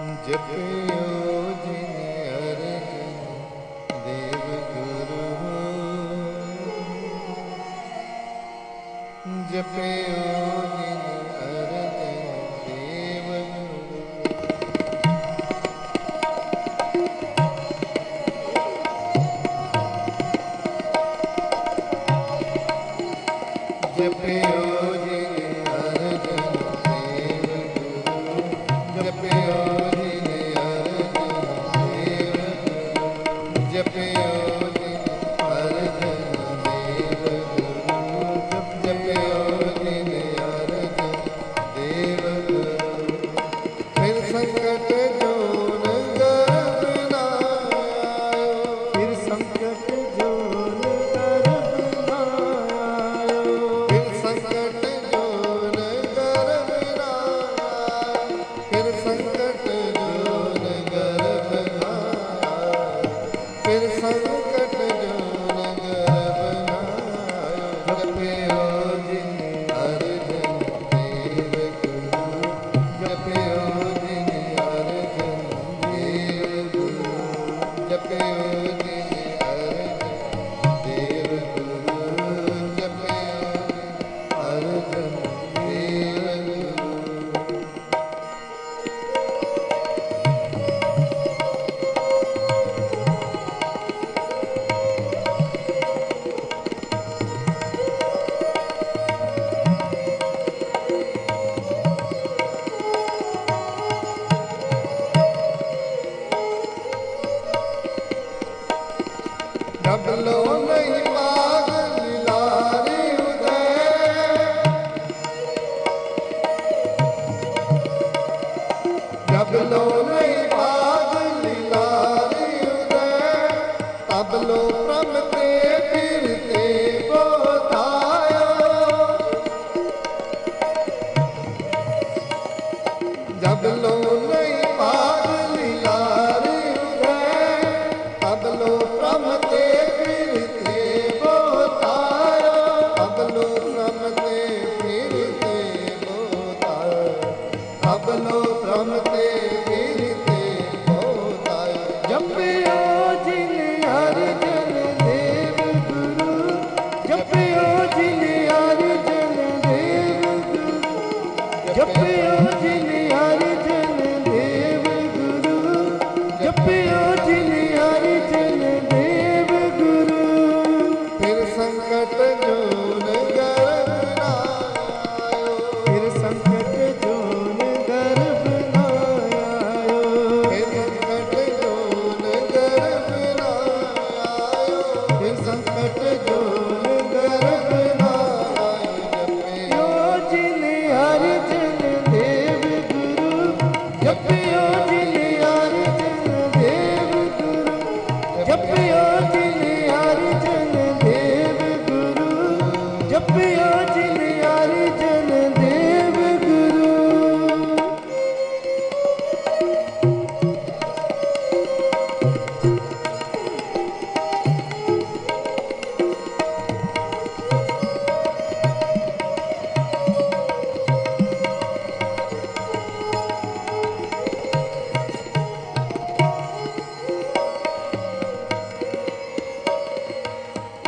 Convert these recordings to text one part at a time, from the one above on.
ਜਪਿਓ ਜਿਨ ਅਰਜ ਦੇਵ ਗੁਰੂ। ਜਪਿਓ ਸਦਾ ਜਦ ਲੋ ਨਹੀਂ ਪਾਰ ਲਿਲਾਰੇ ਉਰੇ ਫਿਰ ਤੇ ਬੋਤਾਰ। ਫਿਰ ਤੇ ਬੋਤਾਰ। ਫਿਰ ਤੇ ਜਪਿਓ ਜਿਨ ਹਰ ਜਨ ਗੁਰੂ ਜਪਿਓ ਜਿਨ ਹਰ ਜਨ ਜਪਿਓ ਜਿਨ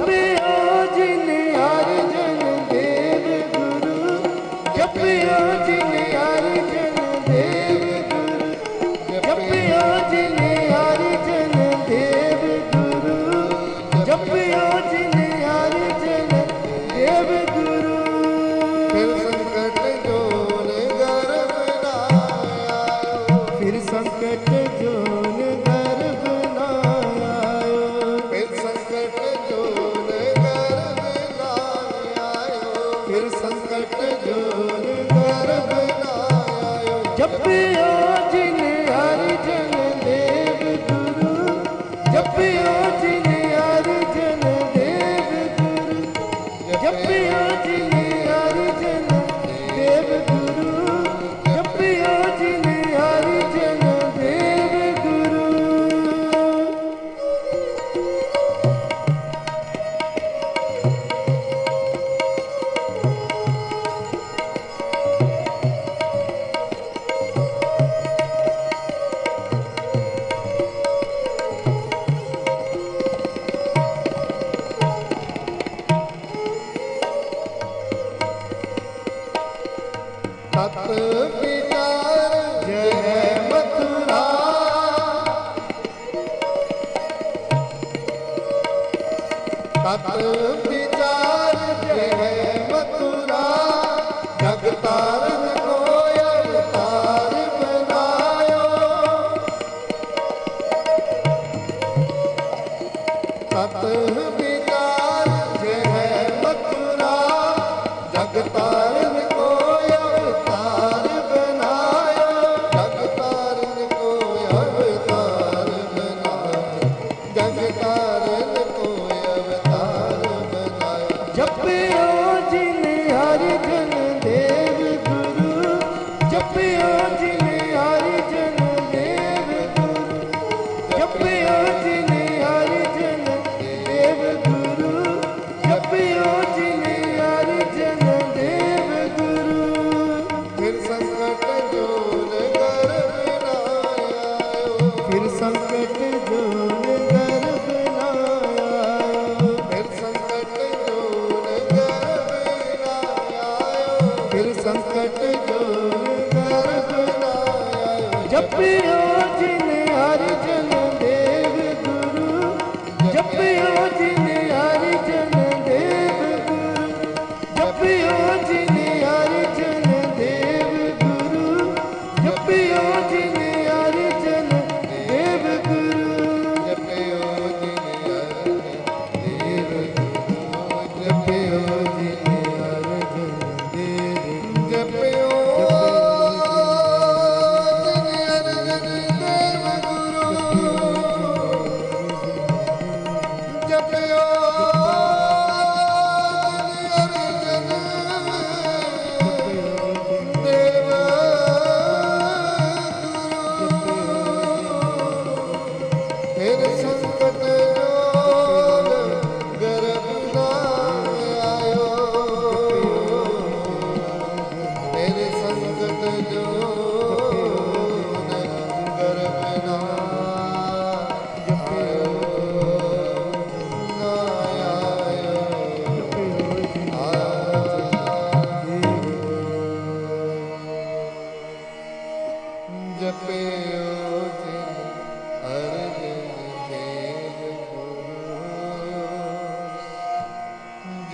ਜਪਿਆ ਜਿਨ ਹਰ ਜਨ ਦੇਵ ਗੁਰੂ ਜਪਿਆ ਜਿਨ जब पिया जी ਤਤ ਵਿਚਾਰ ਜਹ ਮਥੁਰਾ ਜਗਤਾਰਨ ਕੋਇ ਵਿਚਾਰ ਜਹ ਜਗਤਾਰ पे ਜੀ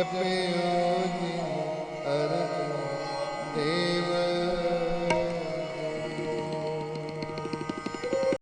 ਜਪਿਆ